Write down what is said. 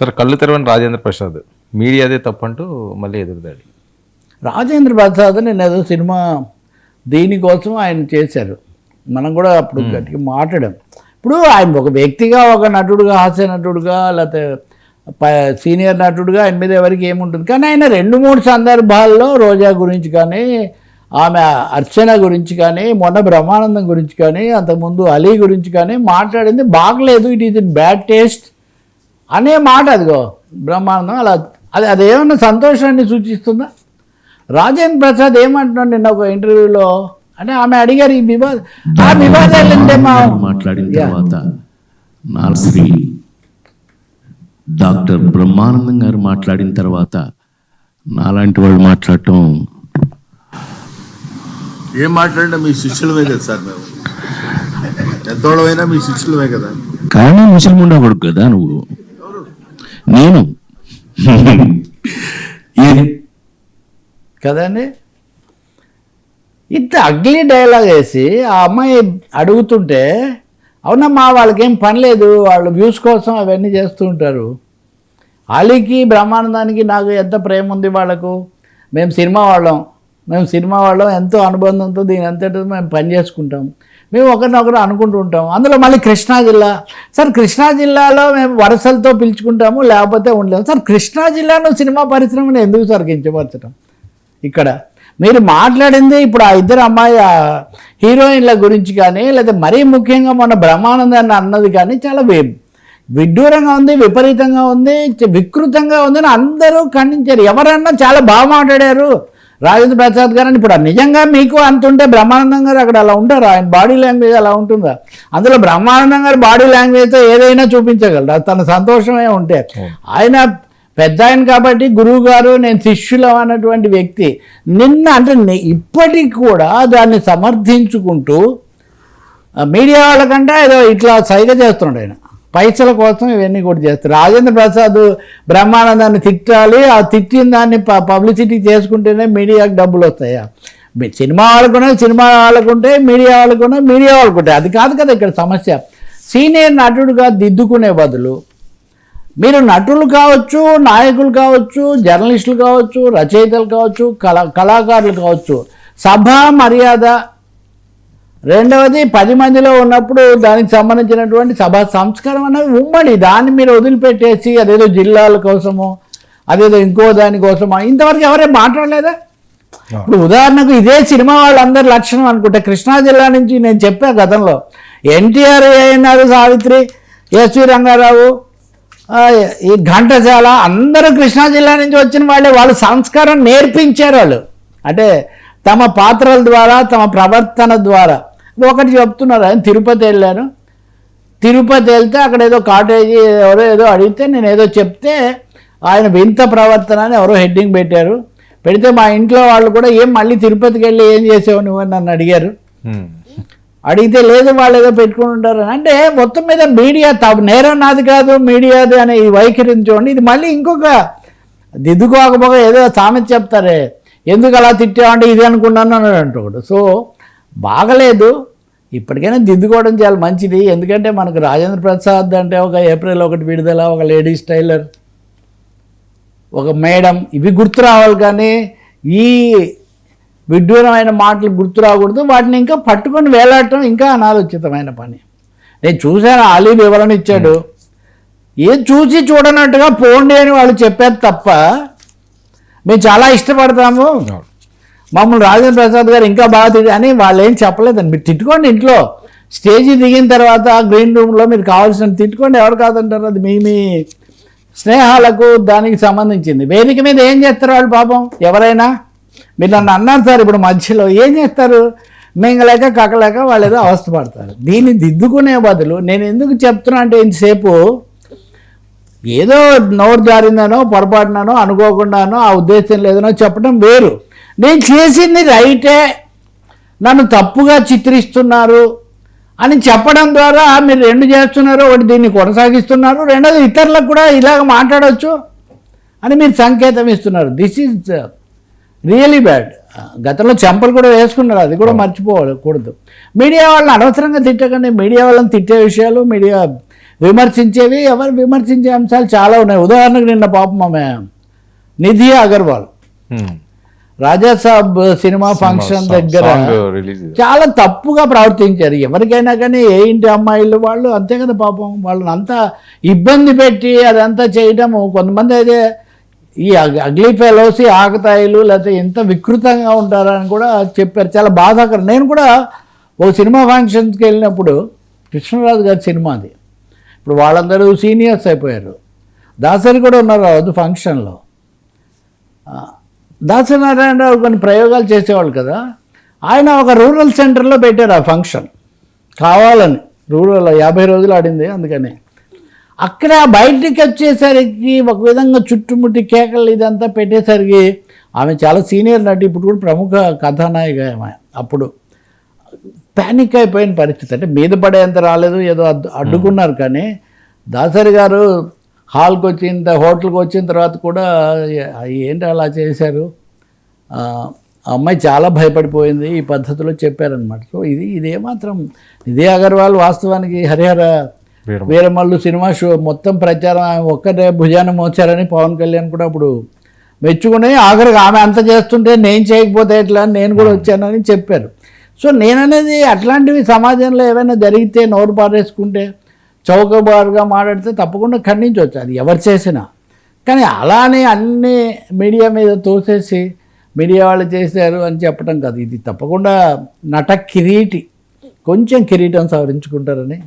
సరే కళ్ళు తెరవని రాజేంద్ర ప్రసాద్. మీడియాదే తప్పంటూ మళ్ళీ ఎదురుదాడి. రాజేంద్ర ప్రసాద్ నేను ఏదో సినిమా దీనికోసం ఆయన చేశారు. మనం కూడా అప్పుడు గట్టిగా మాట్లాడాం. ఇప్పుడు ఆయన ఒక వ్యక్తిగా ఒక నటుడుగా హాస్య నటుడుగా లేకపోతే సీనియర్ నటుడుగా ఆయన మీద ఎవరికి ఏముంటుంది? కానీ ఆయన రెండు మూడు సందర్భాల్లో రోజా గురించి కానీ ఆమె అర్చన గురించి కానీ మొన్న బ్రహ్మానందం గురించి కానీ అంతకుముందు అలీ గురించి కానీ మాట్లాడింది. బాగలేదు. It is in bad taste అనే మాట అదిగో బ్రహ్మానందం అలా అది అదేమన్నా సంతోషాన్ని సూచిస్తుందా? రాజేంద్ర ప్రసాద్ ఏమంటున్నాడు నిన్న ఒక ఇంటర్వ్యూలో? అంటే ఆమె అడిగారు ఈ వివాద ఆ వివాదాలు మాట్లాడిన తర్వాత నాల్శ్రీ డాక్టర్ బ్రహ్మానందం గారు మాట్లాడిన తర్వాత నాలాంటి వాళ్ళు మాట్లాడటం ఏం మాట్లాడినా మీ శిష్యులమే కదా సార్ మేము. ఎంతోళ్ళమైనా మీ శిష్యులమే కదా. కానీ ముసలిముండా కొడుకు కదా నువ్వు. నేను. కదండి? ఇంత అగ్లీ డైలాగ్ వేసి ఆ అమ్మాయి అడుగుతుంటే అవునమ్మా వాళ్ళకేం పని లేదు వాళ్ళు వ్యూస్ కోసం అవన్నీ చేస్తూ ఉంటారు. అలీకి బ్రహ్మానందానికి నాకు ఎంత ప్రేమ ఉంది వాళ్ళకు. మేము సినిమా వాళ్ళం. మేము సినిమా వాళ్ళం ఎంతో అనుబంధంతో దీని అంతటితో మేము పని చేసుకుంటాం. మేము ఒకరినొకరు అనుకుంటూ ఉంటాం అందులో మళ్ళీ కృష్ణా జిల్లా. సార్ కృష్ణా జిల్లాలో మేము వరుసలతో పిలుచుకుంటాము లేకపోతే ఉండలేము. సార్ కృష్ణా జిల్లాను సినిమా పరిశ్రమను ఎందుకు సార్ కించపరచడం ఇక్కడ మీరు మాట్లాడింది ఇప్పుడు ఆ ఇద్దరు అమ్మాయి హీరోయిన్ల గురించి కానీ లేదా మరీ ముఖ్యంగా మన బ్రహ్మానందాన్ని అన్నది కానీ చాలా వి- విడ్డూరంగా ఉంది విపరీతంగా ఉంది వికృతంగా ఉంది అని అందరూ ఖండించారు. ఎవరన్నా చాలా బాగా మాట్లాడారు. రాజేంద్ర ప్రసాద్ గారు అని ఇప్పుడు నిజంగా మీకు అంత ఉంటే బ్రహ్మానందం గారు అక్కడ అలా ఉంటారు? ఆయన బాడీ లాంగ్వేజ్ అలా ఉంటుందా? అందులో బ్రహ్మానందం గారు బాడీ లాంగ్వేజ్తో ఏదైనా చూపించగలరు? తన సంతోషమే ఉంటే. ఆయన పెద్ద ఆయన కాబట్టి గురువు గారు నేను శిష్యులం అన్నటువంటి వ్యక్తి. నిన్న అంటే ఇప్పటికి కూడా దాన్ని సమర్థించుకుంటూ మీడియా వాళ్ళకంటే ఏదో ఇట్లా సైగ చేస్తున్నాడు ఆయన. పైసల కోసం ఇవన్నీ కూడా చేస్తారు. రాజేంద్ర ప్రసాద్ బ్రహ్మానందాన్ని తిట్టాలి. ఆ తిట్టిన దాన్ని పబ్లిసిటీ చేసుకుంటేనే మీడియాకు డబ్బులు వస్తాయా? మీ- సినిమా వాళ్ళకునే సినిమా వాళ్ళకుంటే మీడియా వాళ్ళకునే మీడియా వాళ్ళకుంటాయి అది కాదు కదా ఇక్కడ సమస్య. సీనియర్ నటుడుగా దిద్దుకునే బదులు మీరు నటులు కావచ్చు నాయకులు కావచ్చు జర్నలిస్టులు కావచ్చు రచయితలు కావచ్చు కళా కళాకారులు కావచ్చు సభా మర్యాద రెండవది పది మందిలో ఉన్నప్పుడు దానికి సంబంధించినటువంటి సభా సంస్కారం అనేది ఉమ్మడి. దాన్ని మీరు వదిలిపెట్టేసి అదేదో జిల్లాల కోసమో అదేదో ఇంకో దానికోసమో ఇంతవరకు ఎవరేం మాట్లాడలేదా? ఇప్పుడు ఉదాహరణకు ఇదే సినిమా వాళ్ళందరి లక్షణం అనుకుంటే కృష్ణా జిల్లా నుంచి నేను చెప్పా గతంలో ఎన్టీఆర్ అయినారు సావిత్రి ఎస్వి రంగారావు ఈ ఘంటసాల అందరూ కృష్ణా జిల్లా నుంచి వచ్చిన వాళ్ళే వాళ్ళ సంస్కారం నేర్పించారు వాళ్ళు. అంటే తమ పాత్రల ద్వారా తమ ప్రవర్తన ద్వారా. ఒకటి చెప్తున్నారు ఆయన తిరుపతి వెళ్ళాను? తిరుపతి వెళ్తే అక్కడ ఏదో కాటేజీ ఎవరో ఏదో అడిగితే నేను ఏదో చెప్తే ఆయన వింత ప్రవర్తన అని ఎవరో హెడ్డింగ్ పెట్టారు. పెడితే మా ఇంట్లో వాళ్ళు కూడా ఏం మళ్ళీ తిరుపతికి వెళ్ళి ఏం చేసావు నువ్వు? అని నన్ను అడిగారు. అడిగితే లేదు వాళ్ళు ఏదో పెట్టుకుని ఉంటారు. అంటే మొత్తం మీద మీడియా తప్పు నేరం నాది కాదు మీడియాది అనే ఈ వైఖరిని చూడండి. ఇది మళ్ళీ ఇంకొక దిద్దుకోకపోగా ఏదో సామెత చెప్తారే. ఎందుకు అలా తిట్టావంటే ఇది అనుకున్నాను అని అంటాడు. సో బాగలేదు. ఇప్పటికైనా దిద్దుకోవడం చాలా మంచిది. ఎందుకంటే మనకు రాజేంద్ర ప్రసాద్ అంటే ఒక ఏప్రిల్ ఒకటి విడుదల ఒక లేడీస్ టైలర్ ఒక మేడం ఇవి గుర్తు రావాలి కానీ ఈ విడ్డూరమైన మాటలు గుర్తు రాకూడదు. వాటిని ఇంకా పట్టుకొని వేలాడటం ఇంకా అనాలోచితమైన పని. నేను చూశాను ఆలీ వివరణ ఇచ్చాడు. ఏం చూసి చూడనట్టుగా పోండి అని వాళ్ళు చెప్పారు తప్ప మేము చాలా ఇష్టపడతాము. మమ్మల్ని రాజేంద్ర ప్రసాద్ గారు ఇంకా బాగా తిరిగి అని వాళ్ళు ఏం చెప్పలేదండి. మీరు తిట్టుకోండి ఇంట్లో. స్టేజీ దిగిన తర్వాత గ్రీన్ రూమ్లో మీరు కావాల్సిన తిట్టుకోండి ఎవరు కాదంటారు? అది మీ మీ స్నేహాలకు దానికి సంబంధించింది. వేదిక మీద ఏం చేస్తారు వాళ్ళు పాపం? ఎవరైనా? మీరు నన్ను అన్నారు సార్ ఇప్పుడు మధ్యలో. ఏం చేస్తారు? మింగలేక కక్కలేక వాళ్ళు ఏదో అవస్థ పడతారు. దీన్ని దిద్దుకునే బదులు నేను ఎందుకు చెప్తున్నా అంటే ఇంతసేపు ఏదో నోరు జారిందనో పొరపాటునో అనుకోకుండానో ఆ ఉద్దేశం లేదనో చెప్పడం వేరు. నేను చేసింది రైటే నన్ను తప్పుగా చిత్రిస్తున్నారు అని చెప్పడం ద్వారా మీరు రెండు చేస్తున్నారు ఒకటి దీన్ని కొనసాగిస్తున్నారు రెండోది ఇతరులకు కూడా ఇలాగ మాట్లాడవచ్చు అని మీరు సంకేతం ఇస్తున్నారు. దిస్ ఈజ్ రియలీ బ్యాడ్ గతంలో చెంపలు కూడా వేసుకున్నారు అది కూడా మర్చిపోకూడదు. మీడియా వాళ్ళని అనవసరంగా తిట్టకండి. మీడియా వాళ్ళని తిట్టే విషయాలు మీడియా విమర్శించేవి ఎవరు విమర్శించే అంశాలు చాలా ఉన్నాయి. ఉదాహరణకు నిన్న పాపం ఆమె నిధి అగర్వాల్. రాజాసాబ్ సినిమా ఫంక్షన్ దగ్గర చాలా తప్పుగా ప్రవర్తించారు. ఎవరికైనా కానీ ఏ ఇంటి అమ్మాయిలు వాళ్ళు అంతే కదా పాపం. వాళ్ళని అంతా ఇబ్బంది పెట్టి అదంతా చేయటము కొంతమంది అయితే ఈ అగ్లీ ఫెలోస్ ఆకతాయిలు లేకపోతే ఎంత వికృతంగా ఉంటారని కూడా చెప్పారు. చాలా బాధాకరం. నేను కూడా ఓ సినిమా ఫంక్షన్స్కి వెళ్ళినప్పుడు కృష్ణరాజు గారి సినిమా అది. ఇప్పుడు వాళ్ళందరూ సీనియర్స్ అయిపోయారు. దాసరి కూడా ఉన్నారు రోజు ఫంక్షన్లో. దాసనారాయణరావు కొన్ని ప్రయోగాలు చేసేవాళ్ళు కదా. ఆయన ఒక రూరల్ సెంటర్లో పెట్టారు ఆ ఫంక్షన్. కావాలని. రూరల్ యాభై రోజులు ఆడింది అందుకని. అక్కడ బయటికి వచ్చేసరికి ఒక విధంగా చుట్టుముట్టి కేకలు ఇదంతా పెట్టేసరికి ఆమె చాలా సీనియర్ నటి ఇప్పుడు కూడా ప్రముఖ కథానాయిక ఆమె అప్పుడు. ప్యానిక్ అయిపోయిన పరిస్థితి. అంటే మీద పడేంత రాలేదు ఏదో అడ్డు అడ్డుకున్నారు కానీ దాసరి గారు హాల్కి వచ్చిన హోటల్కి వచ్చిన తర్వాత కూడా ఏంటి అలా చేశారు? అమ్మాయి చాలా భయపడిపోయింది ఈ పద్ధతిలో చెప్పారనమాట సో ఇది ఇదేమాత్రం ఇదే అగర్వాల్ వాస్తవానికి హరిహర వీరమ. వీరమల్లు సినిమా షో మొత్తం ప్రచారం ఆమె ఒక్కరే భుజాన్ని మోచారని పవన్ కళ్యాణ్ కూడా అప్పుడు మెచ్చుకుని ఆఖరికి ఆమె అంత చేస్తుంటే నేను చేయకపోతే ఎట్లా అని నేను కూడా వచ్చానని చెప్పారు. సో నేననేది అట్లాంటివి సమాజంలో ఏమైనా జరిగితే నోరు పారేసుకుంటే చౌకబారుగా మాట్లాడితే తప్పకుండా ఖండించవచ్చు. అది ఎవరు చేసినా. కానీ అలానే అన్ని మీడియా మీద తోసేసి మీడియా వాళ్ళు చేశారు అని చెప్పడం కాదు. ఇది తప్పకుండా నట కిరీటి కొంచెం కిరీటం సవరించుకుంటారని